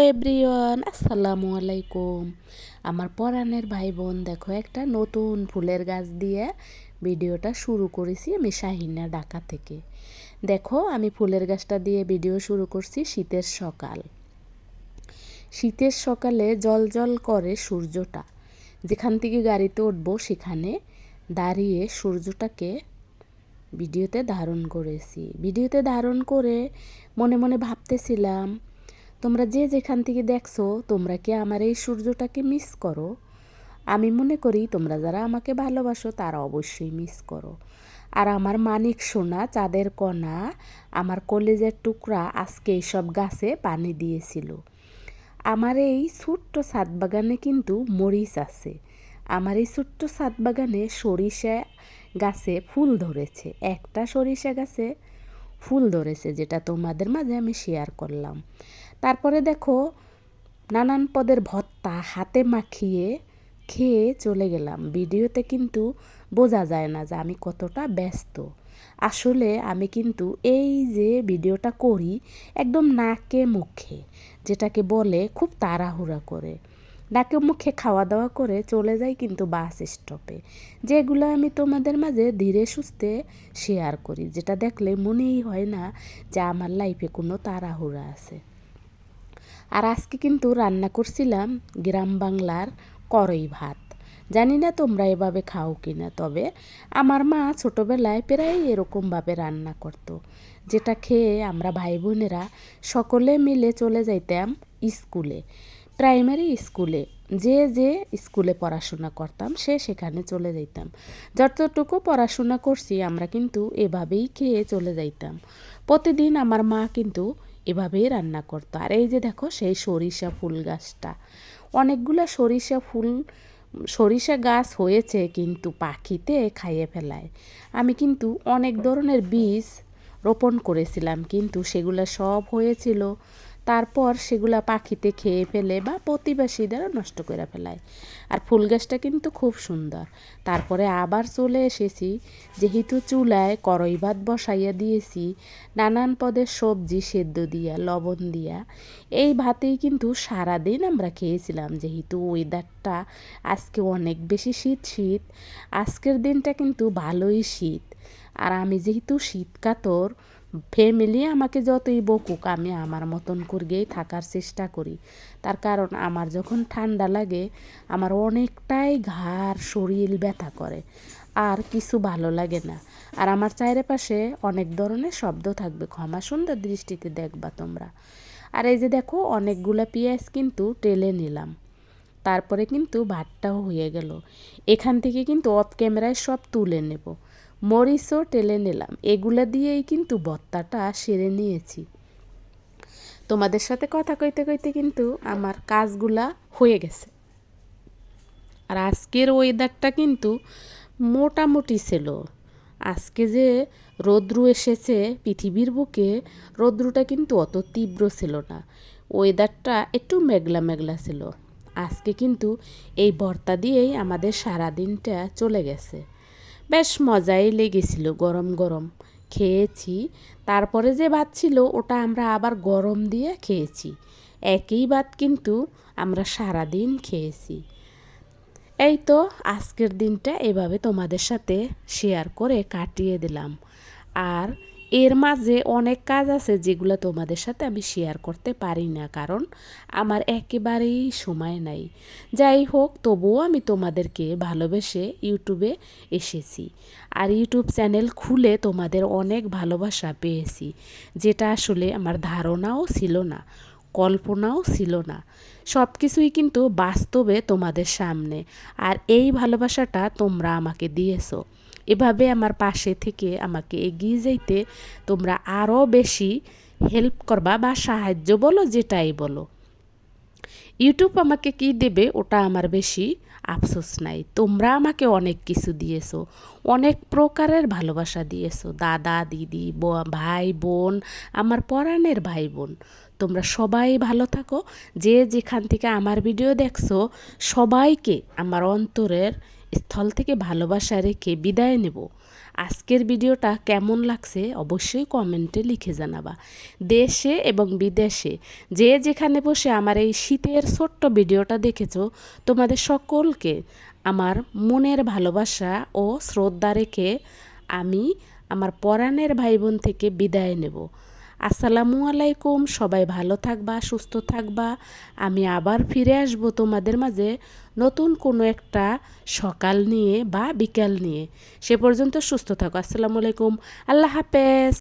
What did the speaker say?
Everyone, আসসালামু আলাইকুম। আমার পরাণের ভাই বোন দেখো একটা নতুন ফুলের গাছ দিয়ে ভিডিওটা শুরু করেছি আমি শাহিনা ঢাকা থেকে। দেখো, আমি ফুলের গাছটা দিয়ে ভিডিও শুরু করছি শীতের সকাল। শীতের সকালে জল জল করে সূর্যটা। যেখান থেকে গাড়িতে উঠবো, সেখানে দাঁড়িয়ে সূর্যটাকে ভিডিওতে ধারণ করেছি। ভিডিওতে ধারণ করে মনে মনে ভাবতেছিলাম তোমরা যে যেখান থেকে দেখছ, তোমরা কি আমার এই সূর্যটাকে মিস করো? আমি মনে করি তোমরা যারা আমাকে ভালোবাসো, তারা অবশ্যই মিস করো। আর আমার মানিক সোনা, চাঁদের কণা, আমার কলেজের টুকরা আজকে এইসব গাছে পানি দিয়েছিল। আমার এই ছোট্ট ছাদ বাগানে কিন্তু মরিচ আছে। আমার এই ছোট্ট ছাদ বাগানে সরিষা গাছে ফুল ধরেছে। একটা সরিষা গাছে ফুল ধরেছে, যেটা তোমাদের মাঝে আমি শেয়ার করলাম। তারপরে দেখো, নানান পদের ভত্তা হাতে মাখিয়ে খেয়ে চলে গেলাম। ভিডিওতে কিন্তু বোঝা যায় না যে আমি কতটা ব্যস্ত। আসলে আমি কিন্তু এই যে ভিডিওটা করি একদম নাকে মুখে, যেটাকে বলে খুব তাড়াহুড়া করে। নাকে মুখে খাওয়া দাওয়া করে চলে যাই কিন্তু বাস স্টপে, যেগুলো আমি তোমাদের মাঝে ধীরে সুস্থে শেয়ার করি, যেটা দেখলে মনেই হয় না যে আমার লাইফে কোনো তাড়াহুড়া আছে। আর আজকে কিন্তু রান্না করছিলাম গ্রাম বাংলার করই ভাত। জানি না তোমরা এভাবে খাও কি না তবে আমার মা ছোটোবেলায় প্রায় এরকমভাবে রান্না করতো। যেটা খেয়ে আমরা ভাই বোনেরা সকলে মিলে চলে যাইতাম স্কুলে, প্রাইমারি স্কুলে। যে যে স্কুলে পড়াশোনা করতাম সে সেখানে চলে যাইতাম। যতটুকু পড়াশোনা করছি আমরা কিন্তু এভাবেই খেয়ে চলে যাইতাম। প্রতিদিন আমার মা কিন্তু এভাবেই রান্না করতো। আর এই যে দেখো, সেই সরিষা ফুল গাছটা। অনেকগুলো সরিষা ফুল, সরিষা গাছ হয়েছে কিন্তু পাখিতে খাইয়ে ফেলায়। আমি কিন্তু অনেক ধরনের বীজ রোপণ করেছিলাম, কিন্তু সেগুলো সব হয়েছিল তারপর সেগুলা পাখিতে খেয়ে ফেলে বা প্রতিবেশীদেরও নষ্ট করে ফেলায়। আর ফুল গাছটা কিন্তু খুব সুন্দর। তারপরে আবার চলে এসেছি, যেহেতু চুলায় করই ভাত বসাইয়া দিয়েছি, নানান পদের সবজি সেদ্ধ দিয়া, লবণ দিয়া, এই ভাতেই কিন্তু সারাদিন আমরা খেয়েছিলাম। যেহেতু ওয়েদারটা আজকে অনেক বেশি শীত শীত, আজকের দিনটা কিন্তু ভালোই শীত। আর আমি যেহেতু শীত কাতর ফ্যামিলি আমাকে যতই বকুক, আমি আমার মতন করেই থাকার চেষ্টা করি। তার কারণ আমার যখন ঠান্ডা লাগে, আমার অনেকটাই ঘাড়, শরীর ব্যথা করে, আর কিছু ভালো লাগে না। আর আমার চারিপাশে অনেক ধরনের শব্দ থাকবে, ক্ষমা সুন্দর দৃষ্টিতে দেখবা তোমরা। আর এই যে দেখো, অনেকগুলা পেঁয়াজ কিন্তু টেলে নিলাম। তারপরে কিন্তু ভাতটাও হয়ে গেল। এখান থেকে কিন্তু অফ ক্যামেরায় সব তুলে নেব। মরিচও টেলে নিলাম। এগুলা দিয়েই কিন্তু ভর্তাটা সেরে নিয়েছি। তোমাদের সাথে কথা কইতে কইতে কিন্তু আমার কাজগুলা হয়ে গেছে। আর আজকের ওয়েদারটা কিন্তু মোটামুটি ছিল। আজকে যে রৌদ্রু এসেছে পৃথিবীর বুকে, রৌদ্রুটা কিন্তু অত তীব্র ছিল না। ওয়েদারটা একটু মেঘলা মেঘলা ছিল। আজকে কিন্তু এই ভর্তা দিয়েই আমাদের সারা দিনটা চলে গেছে। বেশ মজাই লেগেছিল, গরম গরম খেয়েছি। তারপরে যে ভাত ছিল, ওটা আমরা আবার গরম দিয়ে খেয়েছি। একই ভাত কিন্তু আমরা সারা দিন খেয়েছি। এই তো আজকের দিনটা এভাবে তোমাদের সাথে শেয়ার করে কাটিয়ে দিলাম। আর এর মাঝে অনেক কাজ আছে যেগুলো তোমাদের সাথে আমি শেয়ার করতে পারি না, কারণ আমার একেবারেই সময় নাই। যাই হোক, তবুও আমি তোমাদেরকে ভালোবেসে ইউটিউবে এসেছি। আর ইউটিউব চ্যানেল খুলে তোমাদের অনেক ভালোবাসা পেয়েছি, যেটা আসলে আমার ধারণাও ছিল না, কল্পনাও ছিল না। সব কিছুই কিন্তু বাস্তবে তোমাদের সামনে, আর এই ভালোবাসাটা তোমরা আমাকে দিয়েছ। এভাবে আমার পাশে থেকে আমাকে এগিয়ে যাইতে তোমরা আরও বেশি হেল্প করবা বা সাহায্য বলো, যেটাই বলো। ইউটিউব আমাকে কি দেবে ওটা আমার বেশি আফসোস নাই। তোমরা আমাকে অনেক কিছু দিয়েছ, অনেক প্রকারের ভালোবাসা দিয়েছ। দাদা, দিদি ভাই, বোন, আমার পরাণের ভাই, বোন। তোমরা সবাই ভালো থাকো। যে যেখান থেকে আমার ভিডিও দেখছ, সবাইকে আমার অন্তরের স্থল থেকে ভালোবাসা রেখে বিদায় নেব। আজকের ভিডিওটা কেমন লাগছে অবশ্যই কমেন্টে লিখে জানাবা। দেশে এবং বিদেশে যে যেখানে বসে আমার এই শীতের ছোট্ট ভিডিওটা দেখেছ, তোমাদের সকলকে আমার মনের ভালোবাসা ও শ্রদ্ধা রেখে আমি আমার পরাণের ভাই বোন থেকে বিদায় নেব। আসসালামু আলাইকুম, সবাই ভালো থাকবা, সুস্থ থাকবা। আমি আবার ফিরে আসব তোমাদের মাঝে নতুন কোনো একটা সকাল নিয়ে বা বিকাল নিয়ে। সে পর্যন্ত সুস্থ থাকো। আসসালামু আলাইকুম। আল্লাহ হাফেজ।